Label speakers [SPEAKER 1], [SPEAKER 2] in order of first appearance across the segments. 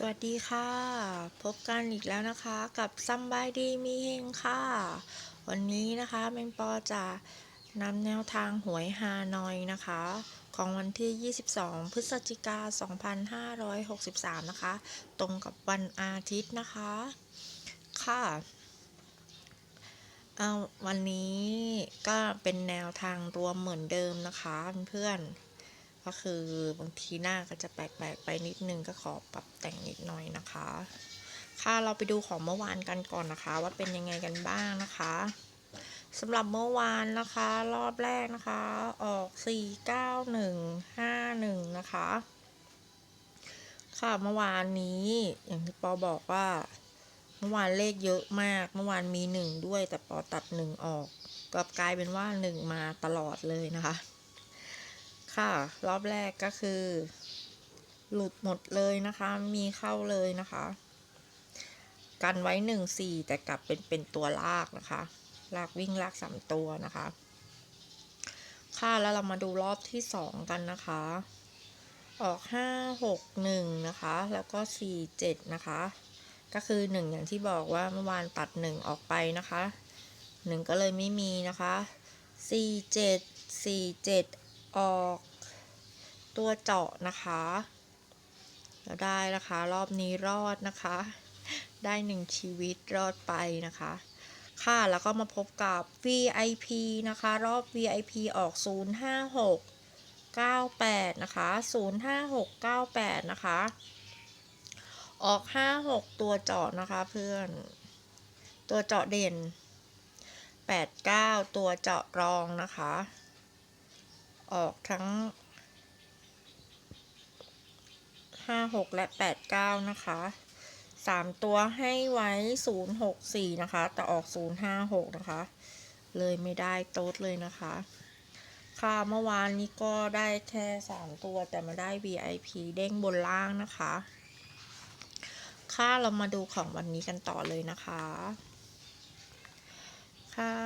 [SPEAKER 1] สวัสดีค่ะ พบกันอีกแล้วนะคะกับซัมบายดีมีเฮงค่ะ วันนี้นะคะแมงปอจะนำแนวทางหวยฮานอยนะคะ ของวันที่ 22 พฤศจิกา 2563 นะคะ ตรงกับวันอาทิตย์นะคะ ค่ะเอาวันนี้ก็เป็นแนวทางรวมเหมือนเดิมนะคะเพื่อนๆ ก็คือบางทีหน้าก็จะแปลกๆไปนิดนึงก็ขอปรับแต่งนิดหน่อยนะคะ ค่ะเราไปดูของเมื่อวานกันก่อนนะคะ ว่าเป็นยังไงกันบ้างนะคะสำหรับเมื่อวานนะคะ รอบแรกนะคะ ออก 49151 นะคะ ค่ะเมื่อวานนี้อย่างที่ปอบอกว่า เมื่อวานเลขเยอะมาก เมื่อวานมีหนึ่งด้วยแต่ปอตัดหนึ่งออกกลับกลายเป็นว่าหนึ่งมาตลอดเลยนะคะ ค่ะ รอบแรกก็คือ หลุดหมดเลยนะคะ มีเข้าเลยนะคะ กันไว้หนึ่งสี่แต่กลับเป็นเป็นตัวลากนะคะ ลากวิ่งลากสามตัวนะคะ ค่ะแล้วเรามาดูรอบที่สองกันนะคะ ออกห้าหกหนึ่งนะคะ แล้วก็สี่เจ็ดนะคะ ก็คือหนึ่งอย่างที่บอกว่าเมื่อวานตัดหนึ่งออกไปนะคะหนึ่งก็เลยไม่มีนะคะสี่เจ็ดสี่เจ็ดออก ตัวเจาะนะคะแล้วได้นะคะ รอบนี้รอดนะคะ ได้หนึ่งชีวิตรอดไปนะคะ ค่ะแล้วก็มาพบกับ VIP นะคะ รอบ VIP ออก 056 98 นะคะ 05698 นะคะ ออก 56 ตัวเจาะนะคะเพื่อน ตัวเจาะเด่น 89 ตัวเจาะรองนะคะ ออกทั้ง 56และ89นะคะ3ตัวให้ไว้064นะคะ แต่ออก056นะคะ เลยไม่ได้โต๊ดเลยนะคะ ค่ะเมื่อวานนี้ก็ได้แค่3ตัวแต่มาได้ VIP เด้งบนล่างนะคะ ค่ะเรามาดูของวันนี้กันต่อเลยนะคะ ค่ะ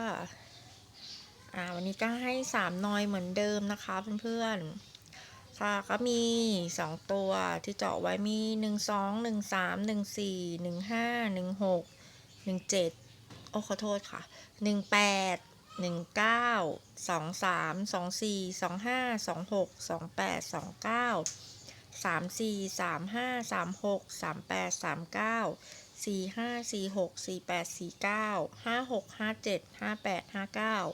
[SPEAKER 1] อ่าวันนี้ก็ให้สามนอยเหมือนเดิมนะคะเพื่อนๆ ค่ะก็มี 2 ตัวที่เจาะไว้มี 1 2 1 3 1 4 1 5 1 6 1 7 โอ้ขอโทษค่ะ 1 8 1 9 2 3 2 4 2 5 2 6 2 8 2 9 3 4 3 5 3 6 3 8 3 9 4 5 4 6 4 8 4 9 5 6 5 7 5 8 5 9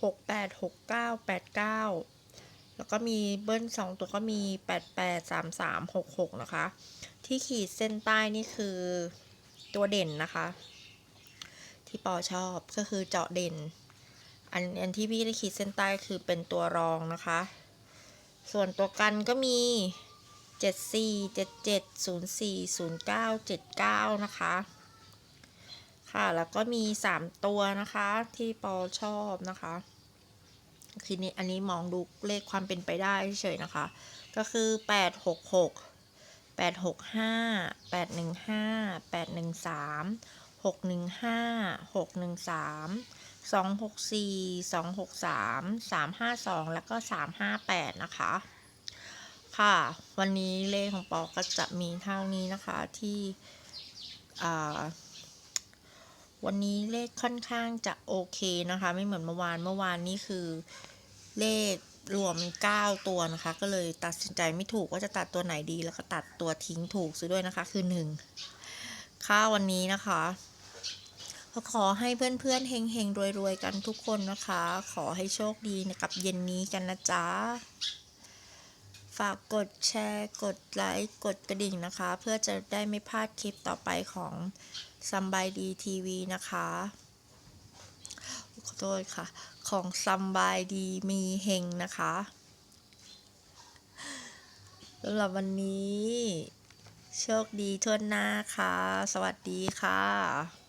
[SPEAKER 1] 6 8 6 9 8 9 แล้วก็มีเบิ้ลสองตัวก็มีแปดแปดสามสามหกหกนะคะ ที่ขีดเส้นใต้นี่คือตัวเด่นนะคะ ที่ปอชอบก็คือเจาะเด่น อันอันที่พี่ได้ขีดเส้นใต้คือเป็นตัวรองนะคะ ส่วนตัวกันก็มี 74 77 04 09 79 นะคะ ค่ะแล้วก็มี 3 ตัวนะคะที่ปอชอบนะคะ ทีนี้อันนี้มองดูเลขความเป็นไปได้เฉยนะคะ ก็คือ 866 865 815 813 615 613 264 263 352 แล้วก็ 358 นะคะ ค่ะ วันนี้เลขของปอก็จะมีเท่านี้นะคะที่ วันนี้เลขค่อนข้างจะโอเคนะคะ ไม่เหมือนเมื่อวานเมื่อวานนี้คือเลขรวม 9 ตัวนะคะ ก็เลยตัดสินใจไม่ถูกว่าจะตัดตัวไหนดีแล้วก็ตัดตัวทิ้งถูกซื้อด้วยนะคะ คือ 1 ค่าวันนี้นะคะก็ขอให้เพื่อนๆเฮงๆรวยๆกันทุกคนนะคะ ขอให้โชคดีกับเย็นนี้กันนะจ๊ะ ฝากกดแชร์ กดไลค์กดกระดิ่งนะคะ เพื่อจะได้ไม่พลาดคลิปต่อไปของซัมบายดีทีวีนะคะขอโทษค่ะ ของซัมบายดีมีเฮงนะคะสำหรับวันนี้ โชคดีทั่วหน้าค่ะ สวัสดีค่ะ